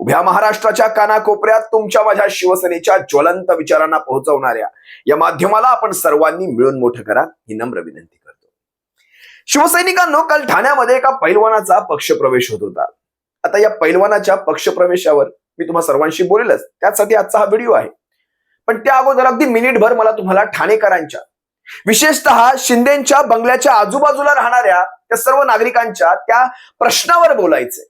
उभ्या महाराष्ट्राच्या कानाकोपऱ्यात तुमच्या माझ्या शिवसेनेच्या ज्वलंत विचारांना पोहोचवणाऱ्या या माध्यमाला आपण सर्वांनी मिळून मोठं करा ही नम्र विनंती करतो. शिवसैनिकांनो काल ठाण्यामध्ये एका पैलवानाचा पक्षप्रवेश होत होता. आता या पैलवानाच्या पक्षप्रवेशावर मी तुम्हा सर्वांशी बोलेलच. त्यासाठी आजचा हा व्हिडिओ आहे. पण त्या अगोदर अगदी मिनिटभर मला तुम्हाला ठाणेकरांच्या विशेषतः शिंदेच्या बंगल्याच्या आजूबाजूला राहणाऱ्या त्या सर्व नागरिकांच्या त्या प्रश्नावर बोलायचे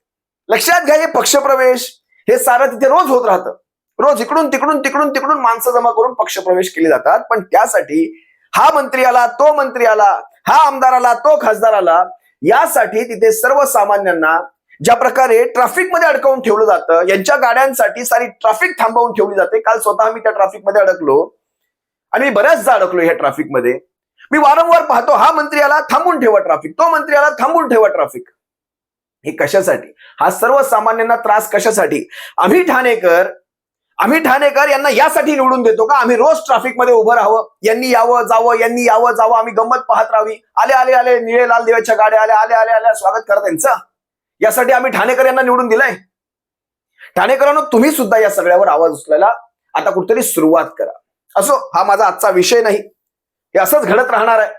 लक्षात घ्या हे पक्षप्रवेश हे सारं तिथे रोज होत राहतं. रोज इकडून तिकडून तिकडून तिकडून माणसं जमा करून पक्षप्रवेश केले जातात. पण त्यासाठी हा मंत्री आला तो मंत्री आला हा आमदार आला तो खासदार आला यासाठी तिथे सर्वसामान्यांना ज्या प्रकारे ट्रॅफिकमध्ये अडकवून ठेवलं जातं यांच्या गाड्यांसाठी सारी ट्रॅफिक थांबवून ठेवली जाते. काल स्वतः मी त्या ट्रॅफिकमध्ये अडकलो आणि मी बऱ्याचदा अडकलो ह्या ट्रॅफिकमध्ये मी वारंवार पाहतो हा मंत्री आला थांबून ठेवा ट्रॅफिक. तो मंत्री आला थांबून ठेवा ट्रॅफिक. हे कशासाठी? हा सर्वसामान्यांना त्रास कशासाठी? आम्ही ठाणेकर आम्ही ठाणेकर यांना यासाठी निवडून देतो का? आम्ही रोज ट्रॅफिकमध्ये उभं राहावं. यांनी यावं जावं यांनी यावं जावं. आम्ही गंमत पाहत राहावी. आले आले आले. निळे लाल देवाच्या गाड्या आल्या आले आले आल्या. स्वागत करा त्यांचं. यासाठी आम्ही ठाणेकर यांना निवडून दिलंय. ठाणेकरांनो तुम्ही सुद्धा या सगळ्यावर आवाज उचलायला आता कुठेतरी सुरुवात करा. असो हा माझा आजचा विषय नाही. हे असंच घडत राहणार आहे.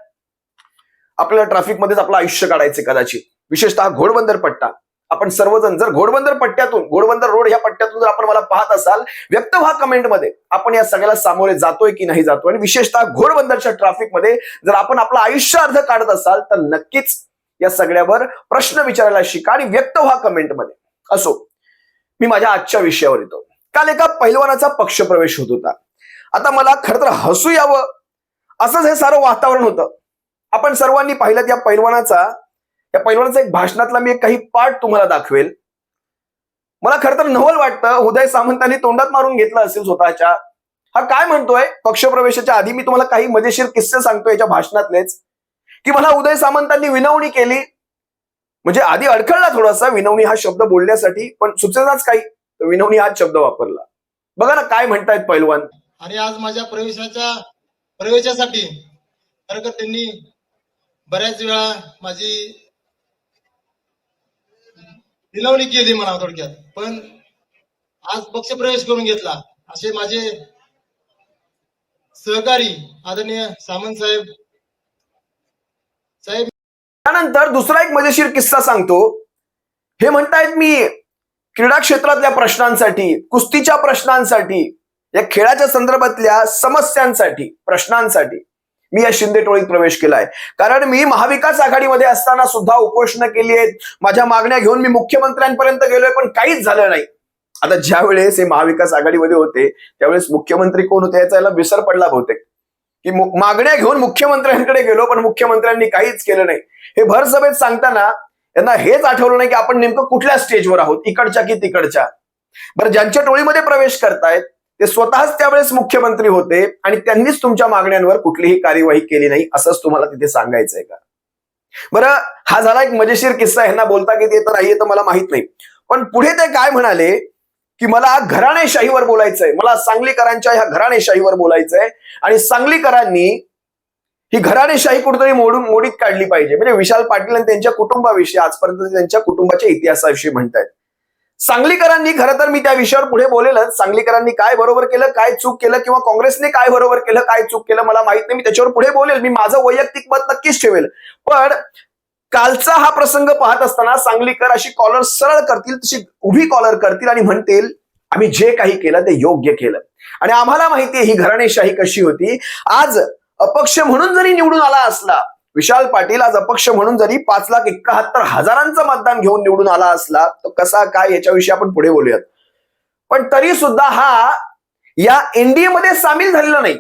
आपल्याला ट्रॅफिक मध्येच आपलं आयुष्य काढायचं कदाचित. विशेषतः घोडबंदर पट्टा. आपण सर्वजण जर घोडबंदर पट्ट्यातून घोडबंदर रोड या पट्ट्यातून जर आपण मला पाहत असाल व्यक्त व्हा कमेंटमध्ये. आपण या सगळ्याला सामोरे जातोय की नाही जातोय? आणि विशेषतः घोडबंदरच्या ट्रॅफिकमध्ये जर आपण आपलं आयुष्य अर्ध काढत असाल तर नक्कीच या सगळ्यावर प्रश्न विचारायला शिका आणि व्यक्त व्हा कमेंटमध्ये. असो मी माझ्या आजच्या विषयावर येतो. काल एका पहिलवानाचा पक्षप्रवेश होत होता. आता मला खरं तर हसू यावं. असंच हे सारं वातावरण होतं. आपण सर्वांनी पाहिलं त्या पैलवानाचा त्या पैलवानाचा एक भाषणातला मी एक काही पाठ तुम्हाला दाखवेल. मला खरं तर नवल वाटतं उदय सामंतांनी तोंडात मारून घेतलं असेल स्वतःच्या. हा काय म्हणतोय? पक्षप्रवेशाच्या आधी मी तुम्हाला काही मजेशीर किस्से सांगतो याच्या भाषणातलेच. की मला उदय सामंतांनी विनवणी केली. म्हणजे आधी अडखळला थोडासा विनवणी हा शब्द बोलण्यासाठी पण सुचनाच काही. विनवणी हाच शब्द वापरला. बघा ना काय म्हणतायत पैलवान. आणि आज माझ्या प्रवेशाच्या प्रवेशासाठी खरं त्यांनी बऱ्याच वेळा माझी विनवणी केली म्हणा थोडक्यात. पण आज पक्ष प्रवेश करून घेतला. असे माझे सहकारी आदरणीय सामंत साहेब साहेब त्यानंतर दुसरा एक मजेशीर किस्सा सांगतो. हे म्हणतायत मी क्रीडा क्षेत्रातल्या प्रश्नांसाठी कुस्तीच्या प्रश्नांसाठी या खेळाच्या संदर्भातल्या समस्यांसाठी प्रश्नांसाठी. मी या शिंदे टोळीत प्रवेश केलाय. कारण मी महाविकास आघाडीमध्ये असताना सुद्धा उपोषण केली आहेत. माझ्या मागण्या घेऊन मी मुख्यमंत्र्यांपर्यंत गेलोय पण काहीच झालं नाही. आता ज्या वेळेस हे महाविकास आघाडीमध्ये होते त्यावेळेस मुख्यमंत्री कोण होते याचा याला विसर पडला बहुतेक. की मागण्या घेऊन मुख्यमंत्र्यांकडे गेलो पण मुख्यमंत्र्यांनी काहीच केलं नाही. हे भर सभेत सांगताना त्यांना हेच आठवलं नाही की आपण नेमकं कुठल्या स्टेजवर आहोत इकडच्या की तिकडच्या? बरं ज्यांच्या टोळीमध्ये प्रवेश करतायत ते स्वतःच त्यावेळेस मुख्यमंत्री होते आणि त्यांनीच तुमच्या मागण्यांवर कुठलीही कार्यवाही केली नाही असंच तुम्हाला तिथे सांगायचंय का? बरं हा झाला एक मजेशीर किस्सा. ह्यांना बोलता किती येतं नाही तर मला माहीत नाही. पण पुढे ते काय म्हणाले की मला घराणेशाहीवर बोलायचंय. मला सांगलीकरांच्या ह्या घराणेशाहीवर बोलायचंय आणि सांगलीकरांनी ही घराणेशाही कुठेतरी मोडून मोडीत काढली पाहिजे. म्हणजे विशाल पाटील आणि त्यांच्या कुटुंबाविषयी आजपर्यंत त्यांच्या कुटुंबाच्या इतिहासाविषयी म्हणतायत. सांगलीकरांनी खरं तर मी त्या विषयावर पुढे बोलेलच. सांगलीकरांनी काय बरोबर केलं काय चूक केलं किंवा काँग्रेसने काय बरोबर केलं काय चूक केलं मला माहीत नाही. मी त्याच्यावर पुढे बोलेल. मी माझं वैयक्तिक मत नक्कीच ठेवेल. पण कालचा हा प्रसंग पाहत असताना सांगलीकर अशी कॉलर सरळ करतील तशी उभी कॉलर करतील आणि म्हणतील आम्ही जे काही केलं ते योग्य केलं. आणि आम्हाला माहितीये ही घराणेशाही कशी होती. आज अपक्ष म्हणून जरी निवडून आला असला विशाल पाटील आज अपक्ष म्हणून जरी पाच लाख एकाहत्तर हजारांचं मतदान घेऊन निवडून आला असला तर कसा काय याच्याविषयी आपण पुढे बोलूयात. पण तरी सुद्धा हा या एनडीए मध्ये सामील झालेला नाही.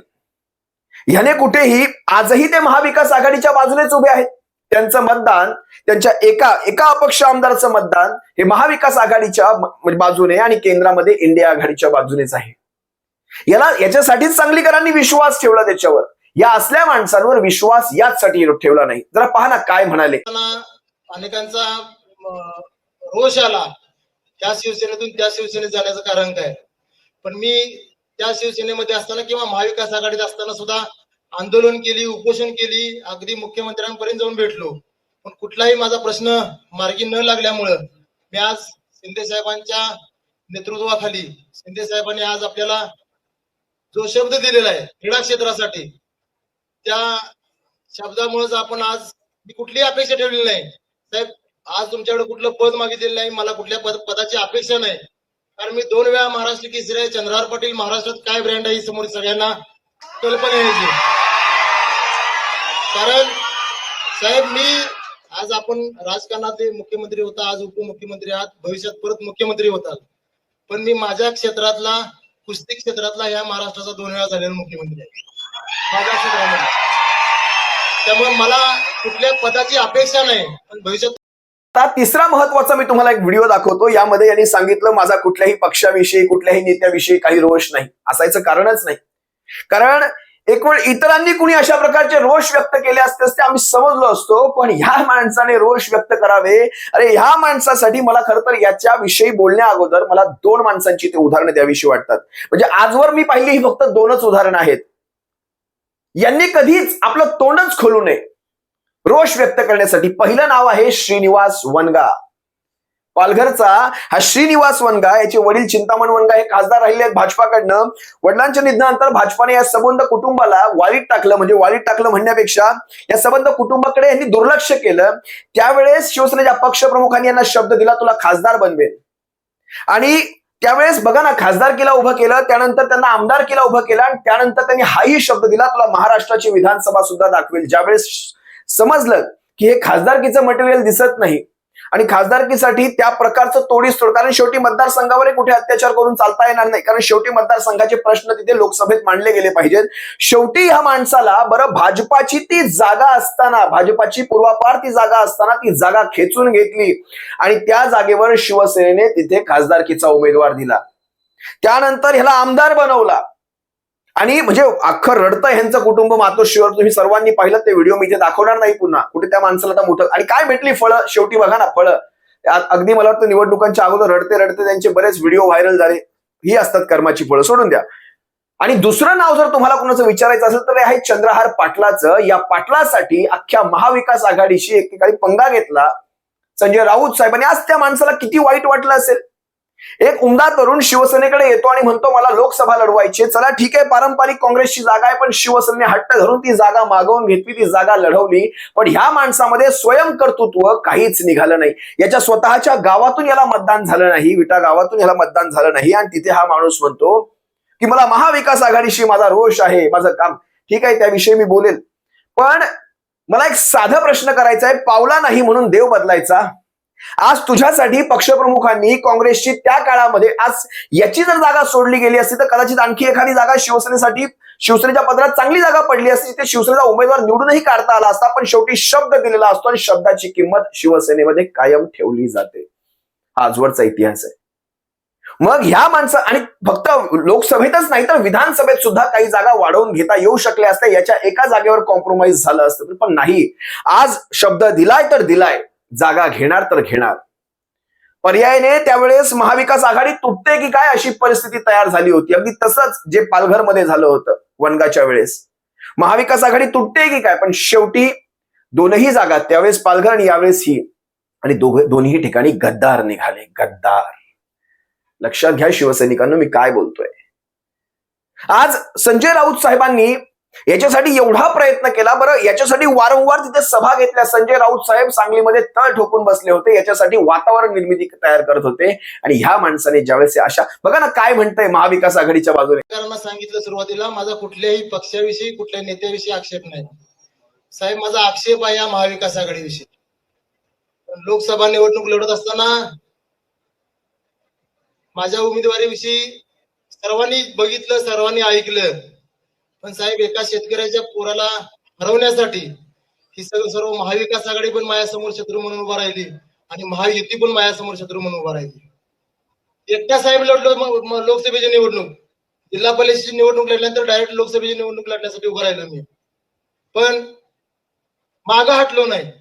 ह्याने कुठेही आजही ते महाविकास आघाडीच्या बाजूनेच उभे आहेत. त्यांचं मतदान त्यांच्या एका एका अपक्ष आमदाराचं मतदान हे महाविकास आघाडीच्या म्हणजे बाजूने आणि केंद्रामध्ये इंडिया आघाडीच्या बाजूनेच आहे. याला याच्यासाठीच सांगलीकरांनी विश्वास ठेवला त्याच्यावर. या असल्या माणसांवर विश्वास याचसाठी ठेवला नाही. जरा पहा ना काय म्हणाले. अनेकांचा रोष आला. त्या शिवसेनेतून त्या शिवसेनेत जाण्याचं कारण काय? पण मी त्या शिवसेनेमध्ये असताना किंवा महाविकास आघाडीत असताना सुद्धा आंदोलन केली उपोषण केली अगदी मुख्यमंत्र्यांपर्यंत जाऊन भेटलो. पण कुठलाही माझा प्रश्न मार्गी न लागल्यामुळं मी आज शिंदे साहेबांच्या नेतृत्वाखाली शिंदे साहेबांनी आज आपल्याला जो शब्द दिलेला आहे क्रीडा क्षेत्रासाठी त्या शब्दामुळेच आपण आज मी कुठलीही अपेक्षा ठेवलेली नाही. साहेब आज तुमच्याकडे कुठलं पद मागितलेलं नाही मला कुठल्या पद पदाची अपेक्षा नाही. कारण मी दोन वेळा महाराष्ट्र केसरी आहे चंद्रहार पाटील महाराष्ट्रात काय ब्रँड आहे ही समोर सगळ्यांना कल्पना यायची. कारण साहेब मी आज आपण राजकारणाचे मुख्यमंत्री होता आज उपमुख्यमंत्री आहात भविष्यात परत मुख्यमंत्री होतात. पण मी माझ्या क्षेत्रातला कुस्ती क्षेत्रातला या महाराष्ट्राचा दोन वेळा झालेला मुख्यमंत्री आहे. माझ्या क्षेत्रामध्ये. त्यामुळे मला कुठल्या पदाची अपेक्षा नाही पण भविष्यात आता तिसरा महत्त्वाचा मी तुम्हाला एक व्हिडिओ दाखवतो. यामध्ये यांनी सांगितलं माझा कुठल्याही पक्षाविषयी कुठल्याही नेत्याविषयी काही रोष नाही. असायचं कारणच नाही. कारण एक वेळ इतरांनी कुणी अशा प्रकारचे रोष व्यक्त केले असते असते आम्ही समजलो असतो. पण ह्या माणसाने रोष व्यक्त करावे. अरे ह्या माणसासाठी मला खरं तर याच्याविषयी बोलण्या अगोदर मला दोन माणसांची ते उदाहरणं द्यावीशी वाटतात. म्हणजे आजवर मी पाहिली ही फक्त दोनच उदाहरणं आहेत. यांनी कधीच आपलं तोंडच खोलू नये. रोष व्यक्त करण्यासाठी पहिलं नाव आहे श्रीनिवास वनगा. पालघरचा हा श्रीनिवास वनगा याचे वडील चिंतामण वनगा हे खासदार राहिले आहेत भाजपाकडनं. वडिलांच्या निधनानंतर भाजपाने या सबंध कुटुंबाला वारीत टाकलं म्हणजे वारीत टाकलं म्हणण्यापेक्षा या सबंध कुटुंबाकडे यांनी दुर्लक्ष केलं. त्यावेळेस शिवसेनेच्या पक्षप्रमुखांनी यांना शब्द दिला तुला खासदार बनवेल आणि त्यावेळेस बघा ना खासदारकीला उभं केलं त्यानंतर त्यांना आमदारकीला उभं केलं आणि त्यानंतर त्यांनी हाही शब्द दिला तुला महाराष्ट्राची विधानसभा सुद्धा दाखवेल. ज्यावेळेस समजलं की हे खासदारकीचं मटेरियल दिसत नाही आणि खासदारकीसाठी त्या प्रकारचं तोडीस तोड. कारण शेवटी मतदारसंघावर कुठे अत्याचार करून चालता येणार नाही. कारण शेवटी मतदारसंघाचे प्रश्न तिथे लोकसभेत मांडले गेले पाहिजेत. शेवटी ह्या माणसाला बरं भाजपाची ती जागा असताना भाजपाची पूर्वापार ती जागा असताना ती जागा खेचून घेतली. आणि त्या जागेवर शिवसेनेने तिथे खासदारकीचा उमेदवार दिला. त्यानंतर ह्याला आमदार बनवला. आणि म्हणजे अख्खं रडतं ह्यांचं कुटुंब मातोश्रीवर तुम्ही सर्वांनी पाहिलं ते व्हिडिओ मी इथे दाखवणार नाही पुन्हा. कुठे त्या माणसाला आता मोठं आणि काय भेटली फळं? शेवटी बघा ना फळं. अगदी मला वाटतं निवडणुकांच्या अगोदर रडते रडते त्यांचे बरेच व्हिडिओ व्हायरल झाले. ही असतात कर्माची फळं सोडून द्या. आणि दुसरं नाव जर तुम्हाला कोणाचं विचारायचं असेल तर हे आहे चंद्रहार पाटलाचं. या पाटलासाठी अख्ख्या महाविकास आघाडीशी एकेकाळी पंगा घेतला संजय राऊत साहेबांनी. आज त्या माणसाला किती वाईट वाटलं असेल? एक उमदा तरुण शिवसेनेकडे येतो आणि म्हणतो मला लोकसभा लढवायची चला ठीक आहे पारंपरिक काँग्रेसची जागा आहे पण शिवसेनेने हट्ट धरून ती जागा मागवून घेतली ती जागा लढवली. पण ह्या माणसामध्ये स्वयंकर्तृत्व काहीच निघालं नाही. याच्या स्वतःच्या गावातून याला मतदान झालं नाही विटा गावातून याला मतदान झालं नाही. आणि तिथे हा माणूस म्हणतो की मला महाविकास आघाडीशी माझा रोष आहे माझं काम. ठीक आहे त्याविषयी मी बोलेल. पण मला एक साधा प्रश्न करायचा आहे. पावला नाही म्हणून देव बदलायचा. आज तुझ्यासाठी पक्षप्रमुखांनी काँग्रेसची त्या काळामध्ये आज याची जर जागा सोडली गेली असती तर कदाचित आणखी एखादी जागा शिवसेनेसाठी शिवसेनेच्या पत्रात चांगली जागा पडली असती तिथे शिवसेनेचा उमेदवार निवडूनही काढता आला असता पण शेवटी शब्द दिलेला असतो आणि शब्दाची किंमत शिवसेनेमध्ये कायम ठेवली जाते. हा आजवरचा इतिहास आहे. मग ह्या माणसं आणि फक्त लोकसभेतच नाही तर विधानसभेत सुद्धा काही जागा वाढवून घेता येऊ शकल्या असत्या याच्या एका जागेवर कॉम्प्रोमाइज झालं असतं पण नाही. आज शब्द दिलाय तर दिलाय. जागा घेणार तर घेणार. पर्यायने त्यावेळेस महाविकास आघाडी तुटते की काय अशी परिस्थिती तयार झाली होती. अगदी तसंच जे पालघरमध्ये झालं होतं वनगाच्या वेळेस. महाविकास आघाडी तुटते की काय? पण शेवटी दोनही जागा त्यावेळेस पालघर आणि यावेळेस ही आणि दोघ दोन्ही ठिकाणी गद्दार निघाले. गद्दार. लक्षात घ्या शिवसैनिकांना मी काय बोलतोय. आज संजय राऊत साहेबांनी याच्यासाठी एवढा प्रयत्न केला बरं. याच्यासाठी वारंवार तिथे सभा घेतल्या. संजय राऊत साहेब सांगलीमध्ये तळ ठोकून बसले होते. याच्यासाठी वातावरण निर्मिती तयार करत होते. आणि ह्या माणसाने ज्यावेळेस अशा बघा ना काय म्हणतंय महाविकास आघाडीच्या बाजूने. सांगितलं सुरुवातीला माझा कुठल्याही पक्षाविषयी कुठल्या नेत्याविषयी आक्षेप नाही. साहेब माझा आक्षेप आहे या महाविकास आघाडीविषयी. लोकसभा निवडणूक लढत असताना माझ्या उमेदवारीविषयी सर्वांनी बघितलं सर्वांनी ऐकलं. पण साहेब एका शेतकऱ्याच्या पोराला हरवण्यासाठी ही सगळं सर्व महाविकास आघाडी पण माझ्यासमोर शत्रू म्हणून उभा राहिली आणि महायुती पण माझ्यासमोर शत्रू म्हणून उभा राहिली. एकट्या साहेब लढलो लोकसभेची निवडणूक. जिल्हा परिषदेची निवडणूक लढल्यानंतर डायरेक्ट लोकसभेची निवडणूक लढण्यासाठी उभं राहिलो मी. पण मागं हटलो नाही.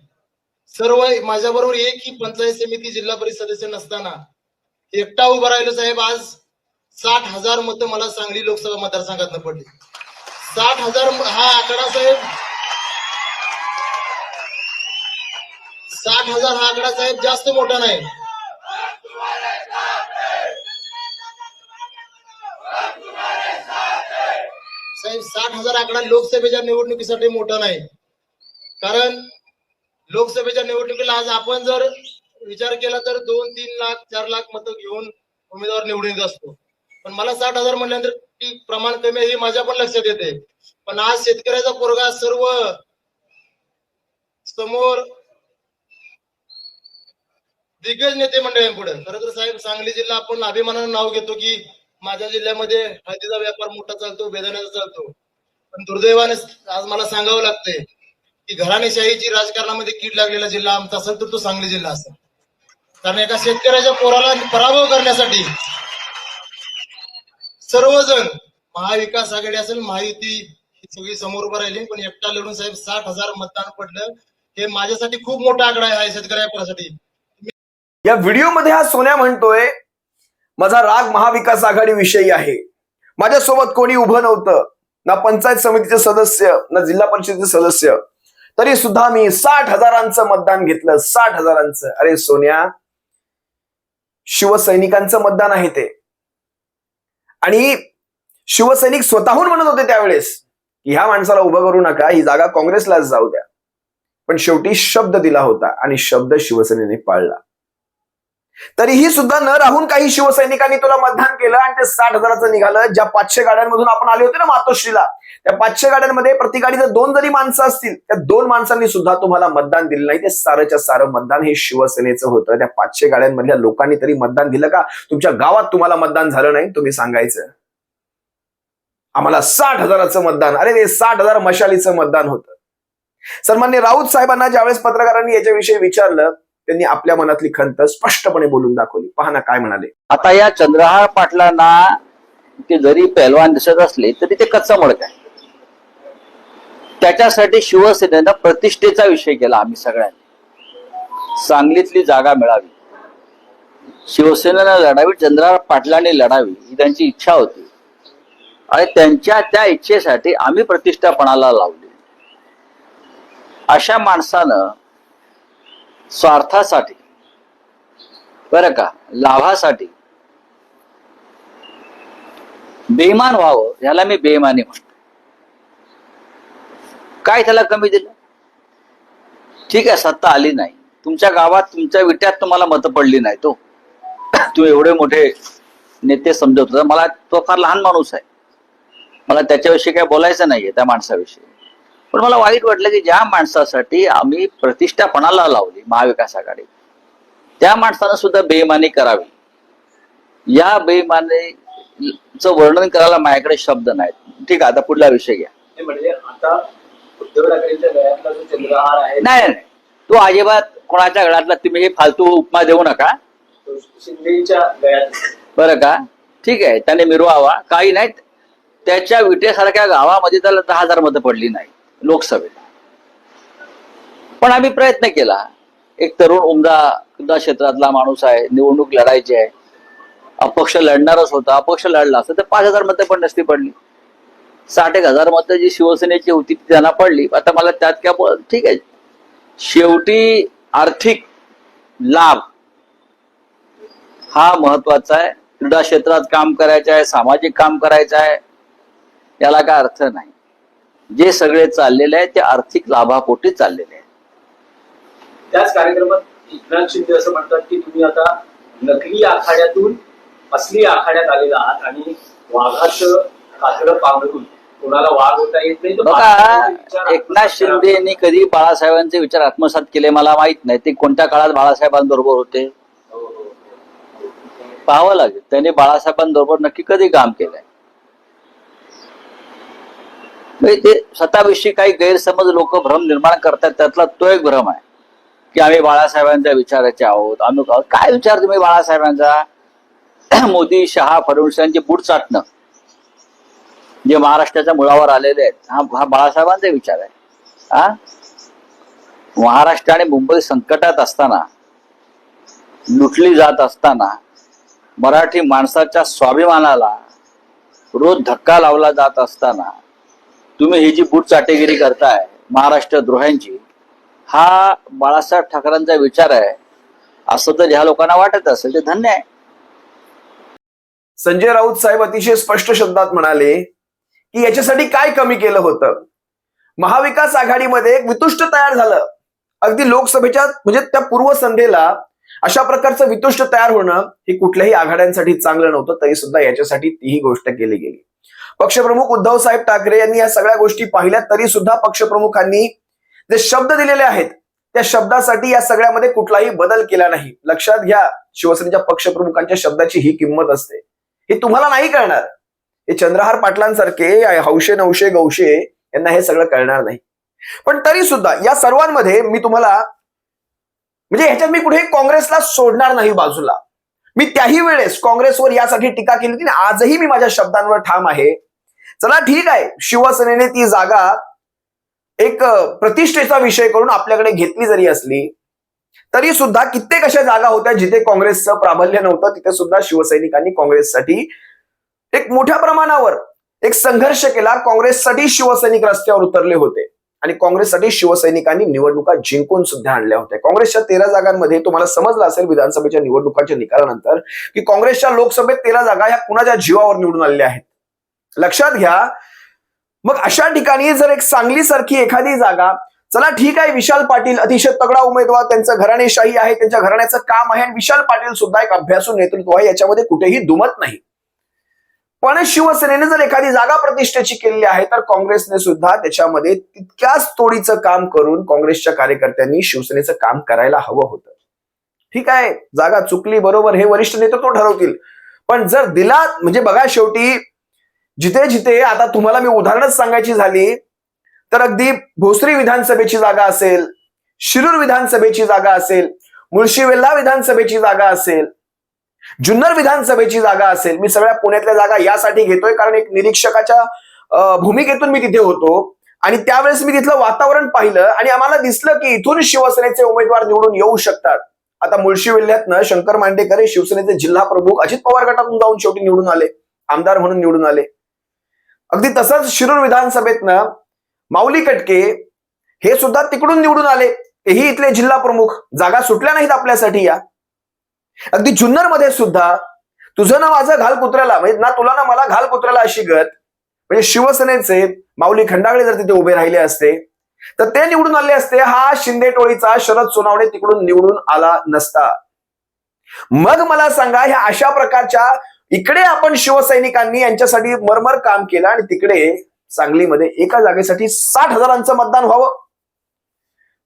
सर्व माझ्याबरोबर एकही पंचायत समिती जिल्हा परिषद सदस्य नसताना एकटा उभा राहिलो साहेब. आज साठ हजार मतं मला सांगली लोकसभा मतदारसंघातनं पडली. साठ हजार हा आकडा साहेब. साठ हजार हा आकडा साहेब जास्त मोठा नाही. साहेब साठ हजार आकडा लोकसभेच्या निवडणुकीसाठी मोठा नाही. कारण लोकसभेच्या निवडणुकीला आज आपण जर विचार केला तर दोन तीन लाख चार लाख मतं घेऊन उमेदवार निवडून असतो. पण मला साठ हजार म्हणल्यानंतर की प्रमाण कमी आहे हे माझ्या पण लक्षात येते. पण आज शेतकऱ्याचा पोरगा सर्व समोर दिग्गज नेते मंडळांपुढे. खरं तर साहेब सांगली जिल्हा आपण अभिमानानं नाव घेतो की माझ्या जिल्ह्यामध्ये हळदीचा व्यापार मोठा चालतो बेदाण्याचा चालतो. पण दुर्दैवाने आज मला सांगावं लागतंय की घराणेशाहीची राजकारणामध्ये कीड लागलेला जिल्हा आमचा असेल तर तो सांगली जिल्हा असेल. कारण एका शेतकऱ्याच्या पोराला पराभव करण्यासाठी सर्वजण महाविकास आघाडी असेल महायुती ही सगळी समोर उभं राहिली. पण एकटा लढून साहेब साठ हजार मतदान पडलं. हे माझ्यासाठी खूप मोठा आकडा आहे शेतकऱ्यासाठी या व्हिडिओमध्ये हा सोन्या म्हणतोय माझा राग महाविकास आघाडी विषयी आहे. माझ्यासोबत कोणी उभं नव्हतं ना पंचायत समितीचे सदस्य ना जिल्हा परिषदेचे सदस्य. तरी सुद्धा मी साठ हजारांचं मतदान घेतलं साठ हजारांचं. अरे सोन्या शिवसैनिकांचं मतदान आहे ते. आणि शिवसैनिक स्वतःहून म्हणत होते त्यावेळेस की ह्या माणसाला उभं करू नका ही जागा काँग्रेसलाच जाऊ द्या. पण शेवटी शब्द दिला होता आणि शब्द शिवसेनेने पाळला. तरीही सुद्धा न राहून काही शिवसैनिकांनी तुला मतदान केलं आणि ते साठ हजाराचं निघालं. ज्या पाचशे गाड्यांमधून आपण आले होते ना मातोश्रीला त्या पाचशे गाड्यांमध्ये प्रतिगाडी जर दोन जरी माणसं असतील त्या दोन माणसांनी सुद्धा तुम्हाला मतदान दिलं नाही. ते सारंच्या सारं मतदान हे शिवसेनेचं होतं. त्या पाचशे गाड्यांमधल्या लोकांनी तरी मतदान दिलं का? तुमच्या गावात तुम्हाला मतदान झालं नाही? तुम्ही सांगायचं. आम्हाला साठ हजाराचं मतदान अरे ते साठ हजार मशालीचं मतदान होतं. सन्मान्य राऊत साहेबांना ज्यावेळेस पत्रकारांनी याच्याविषयी विचारलं त्यांनी आपल्या मनातली खंत स्पष्टपणे बोलून दाखवली. पाहना ना काय म्हणाले. आता या चंद्रहार पाटलांना ते जरी पहलवान दिसत असले तरी ते कच्चा मडक आहे त्याच्यासाठी शिवसेनेनं प्रतिष्ठेचा विषय केला आम्ही सगळ्यांनी. सांगलीतली जागा मिळावी. शिवसेनेनं लढावी चंद्रहार पाटलांनी लढावी ही त्यांची इच्छा होती. आणि त्यांच्या त्या इच्छेसाठी आम्ही प्रतिष्ठापणाला लावली. अशा माणसानं स्वार्थासाठी. बरं का? लाभासाठी. बेमान व्हावं ह्याला मी बेमानी म्हणतो. काय त्याला कमी दिलं? ठीक आहे सत्ता आली नाही. तुमच्या गावात तुमच्या विट्यात तुम्हाला मतं पडली नाही तो हो. तुम्ही एवढे मोठे नेते समजत होता. मला तो फार लहान माणूस आहे. मला त्याच्याविषयी काय बोलायचं नाहीये त्या माणसाविषयी. पण मला वाईट वाटलं की ज्या माणसासाठी आम्ही प्रतिष्ठापणाला लावली महाविकास आघाडी त्या माणसानं सुद्धा बेईमानी करावी. या बेईमानीचं वर्णन करायला माझ्याकडे शब्द नाहीत. ठीक आहे आता पुढला विषय घ्या. म्हणजे आता उद्धव ठाकरेंच्या नाही नाही तो अजिबात कोणाच्या गळातला तुम्ही हे फालतू उपमा देऊ नका. शिंदेच्या गळ्यात बरं का? ठीक आहे त्याने मिरवावा. काही नाही त्याच्या विटेसारख्या गावामध्ये त्याला दहा हजार मतं पडली नाही. लोकसभेत. पण आम्ही प्रयत्न केला. एक तरुण उमदा उमदा क्षेत्रातला माणूस आहे निवडणूक लढायची आहे. अपक्ष लढणारच होता. अपक्ष लढला असतं तर पाच हजार मतं पण नसती पडली. साठ एक हजार मतं जी शिवसेनेची होती ती त्यांना पडली. आता मला त्यात काय ठीक आहे. शेवटी आर्थिक लाभ हा महत्त्वाचा आहे. क्रीडा क्षेत्रात काम करायचं आहे सामाजिक काम करायचं आहे याला काय अर्थ नाही. जे सगळे चाललेले आहे ते आर्थिक लाभापोटी चाललेले आहे त्याच कार्यक्रमात एकनाथ शिंदे असं म्हणतात की तुम्ही आता नकली आखाड्यातून असली आखाड्यात आलेला आहात आणि वाघाचं कातडं पांघरून कोणाला वाघ होता येत नाही बघा एकनाथ शिंदे यांनी कधी बाळासाहेबांचे विचार आत्मसात केले मला माहीत नाही. ते कोणत्या काळात बाळासाहेबांबरोबर होते? हो, हो. पाहावं लागेल. त्यांनी बाळासाहेबांबरोबर नक्की कधी काम केलंय? म्हणजे ते स्वतःविषयी काही गैरसमज लोक भ्रम निर्माण करतात त्यातला तो एक भ्रम आहे. की आम्ही बाळासाहेबांच्या विचाराचे आहोत आम्ही काय विचार तुम्ही बाळासाहेबांचा? मोदी शहा फडणवीस यांचे बूट चाटणं. जे महाराष्ट्राच्या मुळावर आलेले आहेत हा हा बाळासाहेबांचा विचार आहे. हा? महाराष्ट्र आणि मुंबई संकटात असताना लुटली जात असताना मराठी माणसाच्या स्वाभिमानाला रोज धक्का लावला जात असताना तुम्ही ही जी बूट चाटेगिरी करताय महाराष्ट्र द्रोह्यांची हा बाळासाहेब ठाकरेंचा विचार आहे. असं तर ह्या लोकांना वाटत असेल ते धन्य आहे. संजय राऊत साहेब अतिशय स्पष्ट शब्दात म्हणाले की याच्यासाठी काय कमी केलं होतं? महाविकास आघाडीमध्ये एक वितुष्ट तयार झालं. अगदी लोकसभेच्या म्हणजे त्या पूर्वसंध्येला अशा प्रकारचं वितुष्ट तयार होणं हे कुठल्याही आघाड्यांसाठी चांगलं नव्हतं तरी सुद्धा याच्यासाठी तीही गोष्ट केली गेली. पक्षप्रमुख उद्धव साहेब ठाकरे यांनी या सगळ्या गोष्टी पाहिल्या तरी सुद्धा पक्षप्रमुखांनी जे शब्द दिलेले आहेत त्या शब्दासाठी या सगळ्यामध्ये कुठलाही बदल केला नाही. लक्षात घ्या शिवसेनेच्या पक्षप्रमुखांच्या शब्दाची ही किंमत असते. हे तुम्हाला नाही कळणार. हे चंद्रहार पाटलांसारखे हौशे नवशे गौशे यांना हे सगळं कळणार नाही. पण तरी सुद्धा या सर्वांमध्ये मी तुम्हाला म्हणजे ह्याच्यात मी कुठे काँग्रेसला सोडणार नाही बाजूला. मी त्याही वेळेस काँग्रेसवर यासाठी टीका केली होती आणि आजही मी माझ्या शब्दांवर ठाम आहे. चला ठीक आहे. शिवसेनेने ती जागा एक प्रतिष्ठेचा विषय करून आपल्याकडे घेतली जरी असली तरी सुद्धा कित्येक अशा जागा होत्या जिथे काँग्रेसचं प्राबल्य नव्हतं. तिथे सुद्धा शिवसैनिकांनी काँग्रेससाठी एक मोठ्या प्रमाणावर एक संघर्ष केला. काँग्रेससाठी शिवसैनिक रस्त्यावर उतरले होते. आणि काँग्रेससाठी शिवसैनिकांनी निवडणुका जिंकून सुद्धा आणल्या होत्या. काँग्रेसच्या तेरा जागांमध्ये तुम्हाला समजलं असेल विधानसभेच्या निवडणुकांच्या निकालानंतर की काँग्रेसच्या लोकसभेत तेरा जागा ह्या कुणाच्या जीवावर निवडून आलेल्या आहेत? लक्षात घ्या. मग अशा ठिकाणी जर एक सांगली सारखी एखादी जागा चला ठीक आहे विशाल पाटील अतिशय तगडा उमेदवार त्यांचं घराणेशाही आहे त्यांच्या घराण्याचं काम आहे आणि विशाल पाटील सुद्धा एक अभ्यासू नेतृत्व आहे याच्यामध्ये कुठेही दुमत नाही. पण शिवसेनेने जर एखादी जागा प्रतिष्ठेची केलेली आहे तर काँग्रेसने सुद्धा त्याच्यामध्ये तितक्याच तोडीचं काम करून काँग्रेसच्या कार्यकर्त्यांनी शिवसेनेचं काम करायला हवं होतं. ठीक आहे जागा चुकली बरोबर हे वरिष्ठ नेतृत्व ठरवतील. पण जर दिला म्हणजे बघा शेवटी जिथे जिथे आता तुम्हाला मी उदाहरणच सांगायची झाली तर अगदी भोसरी विधानसभेची जागा असेल शिरूर विधानसभेची जागा असेल मुळशी वेल्हा विधानसभेची जागा असेल जुन्नर विधानसभेची जागा असेल मी सगळ्या पुण्यातल्या जागा यासाठी घेतोय कारण एक निरीक्षकाच्या भूमिकेतून मी तिथे होतो. आणि त्यावेळेस मी तिथलं वातावरण पाहिलं आणि आम्हाला दिसलं की इथून शिवसेनेचे उमेदवार निवडून येऊ शकतात. आता मुळशी वेल्ह्यातनं शंकर मांडेकर हे शिवसेनेचे जिल्हा प्रमुख अजित पवार गटातून जाऊन शेवटी निवडून आले आमदार म्हणून निवडून आले. अगदी तसंच शिरूर विधानसभेतनं माऊली कटके हे सुद्धा तिकडून निवडून आले. तेही इथले जिल्हा प्रमुख. जागा सुटल्या नाहीत आपल्यासाठी या. अगदी जुन्नरमध्ये सुद्धा तुझं ना माझं घाल कुत्र्याला. म्हणजे ना तुला ना मला घाल कुत्र्याला अशी गत. म्हणजे शिवसेनेचे माऊली खंडागळे जर तिथे उभे राहिले असते तर ते निवडून आले असते. हा शिंदे टोळीचा शरद सोनावणे तिकडून निवडून आला नसता. मग मला सांगा ह्या अशा प्रकारच्या इकडे आपण शिवसैनिकांनी यांच्यासाठी मरमर काम केलं आणि तिकडे सांगलीमध्ये एका जागेसाठी साठ हजारांचं मतदान व्हावं.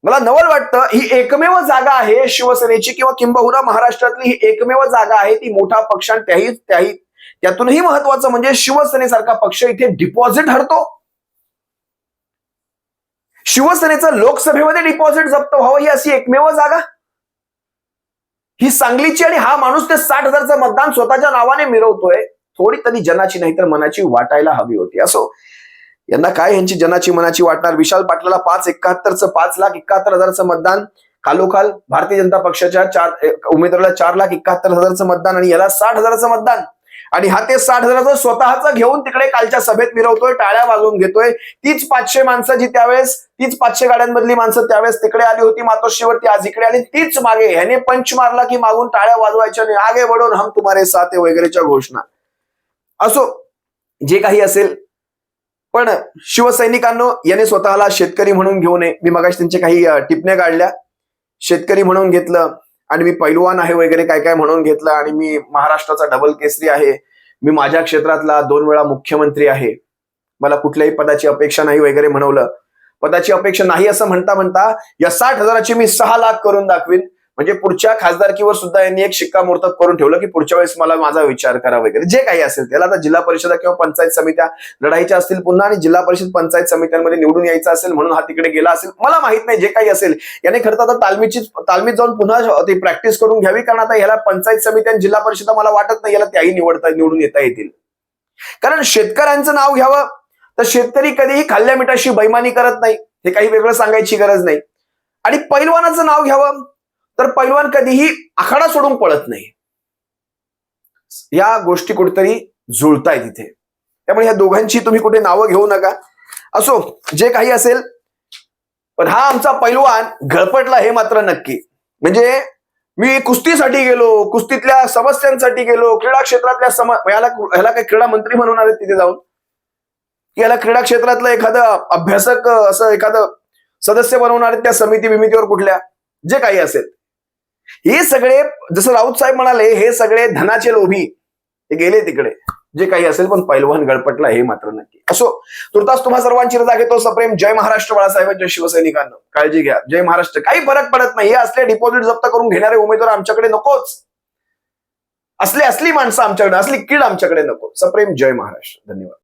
मला नवल वाटतं ही एकमेव जागा आहे शिवसेनेची किंवा किंबहुना महाराष्ट्रातली ही एकमेव जागा आहे ती मोठा पक्ष आणि त्याही त्याही त्यातूनही महत्वाचं म्हणजे शिवसेनेसारखा पक्ष इथे डिपॉझिट हरतो. शिवसेनेचं लोकसभेमध्ये डिपॉझिट जप्त व्हावं ही अशी एकमेव जागा. ही सांगलीची आणि हा माणूस ते साठ हजारचं मतदान स्वतःच्या नावाने मिरवतोय. थोडी तरी जनाची नाही तर मनाची वाटायला हवी होती. असो. यांना काय यांची जनाची मनाची वाटणार? विशाल पाटलाला पाच एकाहत्तरचं पाच लाख एकाहत्तर हजारचं मतदान. खालोखाल भारतीय जनता पक्षाच्या चार उमेदवाराला चार लाख एकाहत्तर हजारचं मतदान आणि याला साठ हजाराचं मतदान. आणि हा ते साठ हजाराचं स्वतःच घेऊन तिकडे कालच्या सभेत मिरवतोय टाळ्या वाजवून घेतोय. तीच पाचशे माणसं जी त्यावेळेस तीच पाचशे गाड्यांमधली माणसं त्यावेळेस तिकडे आली होती मातोश्रीवरती आज इकडे आली. तीच मागे ह्याने पंच मारला की मागून टाळ्या वाजवायच्या आणि आगे वडून हम तुम्हारे साथे वगैरेच्या घोषणा. असो जे काही असेल. पण शिवसैनिकांनो याने स्वतःला शेतकरी म्हणून घेऊ नये. मी मगाशी त्यांचे काही टिपण्या काढल्या. शेतकरी म्हणून घेतलं. आणि मी पैलवान आहे वगैरे काय काय म्हणून घेतलं आणि मी महाराष्ट्राचा डबल केसरी आहे. मी माझ्या क्षेत्रातला दोन वेळा मुख्यमंत्री आहे. मला कुठल्याही पदाची अपेक्षा नाही वगैरे म्हणवलं. पदाची अपेक्षा नाही असं म्हणता म्हणता या साठ हजाराची मी सहा लाख करून दाखवीन. म्हणजे पुढच्या खासदारकीवर सुद्धा यांनी एक शिक्कामोर्तब करून ठेवलं की पुढच्या वेळेस मला माझा विचार करा वगैरे. जे काही असेल त्याला आता जिल्हा परिषदा किंवा पंचायत समित्या लढाईच्या असतील पुन्हा आणि जिल्हा परिषद पंचायत समित्यांमध्ये निवडून यायचं असेल म्हणून हा तिकडे गेला असेल मला माहीत नाही जे काही असेल. याने खरं तर आता तालमीची तालमीत जाऊन पुन्हा ती प्रॅक्टिस करून घ्यावी कारण आता याला पंचायत समित्या आणि जिल्हा परिषदा मला वाटत नाही याला त्याही निवडता निवडून येता येतील. कारण शेतकऱ्यांचं नाव घ्यावं तर शेतकरी कधीही खाल्ल्या मिठाशी बैमानी करत नाही हे काही वेगळं सांगायची गरज नाही. आणि पैलवानाचं नाव घ्यावं तर पैलवान कधीही आखाडा सोडून पळत नाही. या गोष्टी कुठेतरी जुळताय तिथे त्यामुळे ह्या दोघांची तुम्ही कुठे नावं घेऊ नका. असो जे काही असेल. पण हा आमचा पैलवान गळपटला हे मात्र नक्की. म्हणजे मी कुस्तीसाठी गेलो कुस्तीतल्या समस्यांसाठी गेलो क्रीडा क्षेत्रातल्या सम याला ह्याला काही क्रीडा मंत्री म्हणून आले तिथे जाऊन. की याला क्रीडा क्षेत्रातलं एखादं अभ्यासक असं एखादं सदस्य बनवणार त्या समिती बिमितीवर कुठल्या जे काही असेल. हे सगळे जसं राऊत साहेब म्हणाले हे सगळे धनाचे लोभी. हे गेले तिकडे. जे काही असेल पण पैलवान गडपटला हे मात्र नक्की. असो तुर्तास तुम्हा सर्वांची रजा घेतो सप्रेम. जय महाराष्ट्र बाळासाहेबांच्या शिवसैनिकांना. काळजी घ्या. जय महाराष्ट्र. काही फरक पडत नाही. हे असले डिपॉझिट जप्त करून घेणारे उमेदवार आमच्याकडे नकोच. असले असली माणसं आमच्याकडे असली कीड आमच्याकडे नको. सप्रेम जय महाराष्ट्र. धन्यवाद.